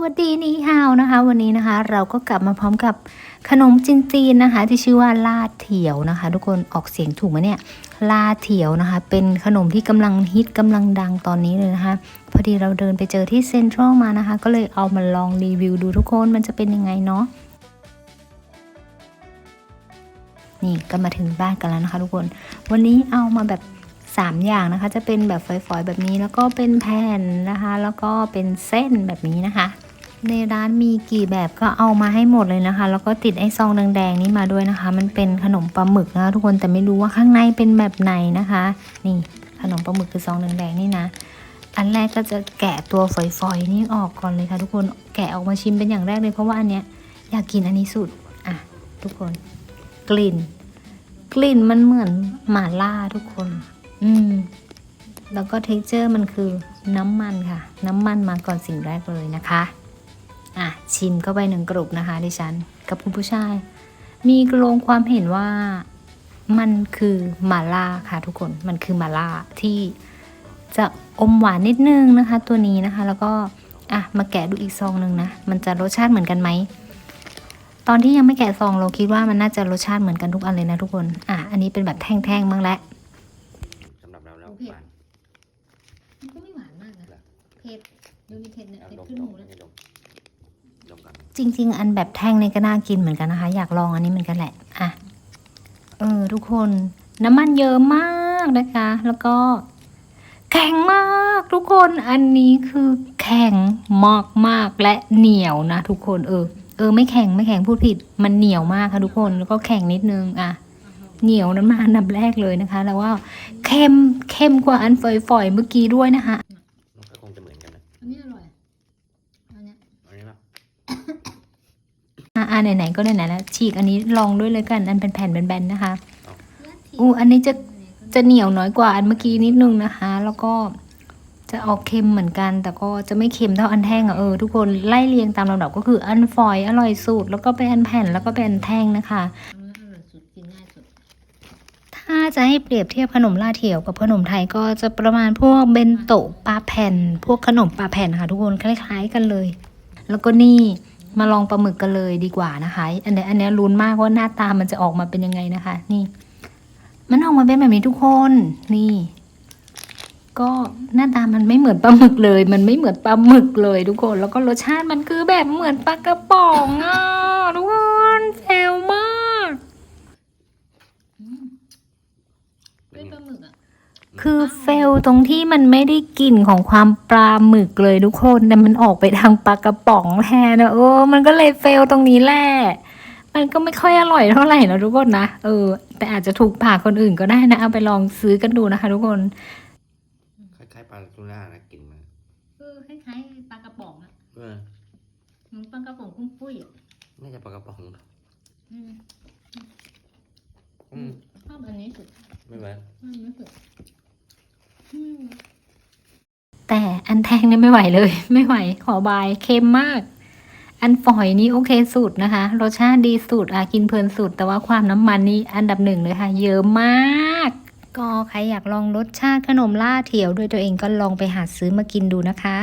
วัสดีนี่ฮาวนะคะ วันนี้นะคะ เราก็กลับมาพร้อมกับขนมจีนๆนะคะ ที่ชื่อว่าลาดเถียวนะคะ ทุกคนออกเสียงถูกไหมเนี่ยลาเถียวนะคะ เป็นขนมที่กำลังฮิตกำลังดังตอนนี้เลยนะคะ พอดีเราเดินไปเจอที่เซ็นทรัลมานะคะ ก็เลยเอามาลองรีวิวดูทุกคนมันจะเป็นยังไงเนาะนี่ก็มาถึงบ้านกันแล้วนะคะ ทุกคน วันนี้เอามาแบบ3 อย่างนะคะ จะเป็นแบบฝอยๆแบบนี้แล้วก็เป็นแผ่นนะคะ แล้วก็เป็นเส้นแบบนี้นะคะ ในร้านมีกี่แบบก็เอามาให้หมดเลยนะคะ แล้วก็ติดไอ้ซองแดงๆนี้มาด้วยนะคะ มันเป็นขนมปลาหมึกนะคะทุกคนแต่ไม่รู้ว่าข้างในเป็นแบบไหนนะคะ นี่ขนมปลาหมึกคือซองแดงๆนี่นะ อันแรกก็จะแกะตัวฝอยๆนี่ออกก่อนเลยค่ะ ทุกคนแกะออกมาชิมเป็นอย่างแรกเลยเพราะว่าอันเนี้ยอยากกินอันนี้สุดอะทุกคน กลิ่น กลิ่นมันเหมือนหม่าล่าทุกคน อืมแล้วก็เท็กเจอร์มันคือน้ำมันค่ะ น้ำมันมาก่อนสิ่งแรกเลยนะคะ อะชิมเข้าไปหนึ่งกรุบนะคะดิฉัน กับคุณผู้ชาย มีกลงความเห็นว่ามันคือมาล่าค่ะทุกคนมันคือมาล่าที่จะอมหวานนิดนึงนะคะ ตัวนี้นะคะ แล้วก็อะมาแกะดูอีกซองหนึ่งนะมันจะรสชาติเหมือนกันไหมตอนที่ยังไม่แกะซองเราคิดว่ามันน่าจะรสชาติเหมือนกันทุกอันเลยนะทุกคนอะอันนี้เป็นแบบแท่งๆบ้างแล้วสำหรับเราแล้วโอเคหวานมันก็ไม่หวานมากนะเผ็ดดูมีเผ็ดเนี่ยเอาเผ็ดดมขึ้นดหูมแล้ว ให้ดมดมก่อน จริง ๆ อันแบบแท่งนี่ก็น่ากินเหมือนกันนะคะ อยากลองอันนี้เหมือนกันแหละอะเออทุกคนน้ำมันเยอะมากนะคะ แล้วก็แข็งมากทุกคนอันนี้คือแข็งมากมากๆและเหนียวนะทุกคนเออ เออ ไม่แข็งไม่แข็งพูดผิด มันเหนียวมากค่ะทุกคนแล้วก็แข็งนิดนึงอะเหนียวนั้นมาอันดับแรกเลยนะคะ แล้วว่าเค็มเค็มกว่าอันฝอยๆเมื่อกี้ด้วยนะคะมันก็คงจะเหมือนกันนะอันนี้อร่อยอันนี้เอันนี้ป่ะ อ่าไหนๆก็ไหนๆแล้วฉีกอันนี้ลองด้วยเลยกัน อันเป็นแผ่นแบนๆนะคะอู้อันนี้จะจะเหนียวน้อยกว่าอันเมื่อกี้นิดนึงนะคะ แล้วก็จะออกเค็มเหมือนกัน แต่ก็จะไม่เค็มเท่าอันแท่งอะเออทุกคนไล่เรียงตามลำดับก็คืออันฝอยอร่อยสุดแล้วก็เป็นอันแผ่นแล้วก็เป็นอันแท่งนะคะ ถ้าจะให้เปรียบเทียบขนมลาเทียวกับขนมไทยก็จะประมาณพวกเบนโตะปลาแผ่น พวกขนมปลาแผ่นค่ะทุกคนคล้าย ๆ กันเลย แล้วก็นี่ มาลองปลาหมึกกันเลยดีกว่านะคะ อันเนี้ยอันเนี้ยลุ้นมากว่าหน้าตามันจะออกมาเป็นยังไงนะคะ นี่ มันออกมาเป็นแบบนี้ทุกคนนี่ ก็หน้าตามันไม่เหมือนปลาหมึกเลย มันไม่เหมือนปลาหมึกเลยทุกคน แล้วก็รสชาติมันคือแบบเหมือนปลากระป๋องอะทุกคนแซวมาก เป็นปลาหมึกอะ คือเฟลตรงที่มันไม่ได้กลิ่นของความปลาหมึกเลยทุกคนแต่มันออกไปทางปลากระป๋องแทนนะเออ มันก็เลยเฟลตรงนี้แหละมันก็ไม่ค่อยอร่อยเท่าไหร่นะทุกคนนะเออ แต่อาจจะถูกปากคนอื่นก็ได้นะเอาไปลองซื้อกันดูนะคะ ทุกคนคล้ายๆปลาทูน่านะกลิ่นมันเออคล้ายๆปลากระป๋องอะเออเหมือนปลากระป๋องคุ้มปุ้ยอะน่าจะปลากระป๋องหรอกอืมอืมชอบอันนี้สุดไม่เหมือนอันนี้สุด แต่อันแทงเนี่ยไม่ไหวเลย ไม่ไหวขอบายเค็มมาก อันฝอยนี่โอเคสุดนะคะ รสชาติดีสุดอากินเพลินสุด แต่ว่าความน้ำมันนี่อันดับหนึ่งเลยค่ะ เยอะมาก ก็ใครอยากลองรสชาติขนมล่าเถียวด้วยตัวเองก็ลองไปหาซื้อมากินดูนะคะ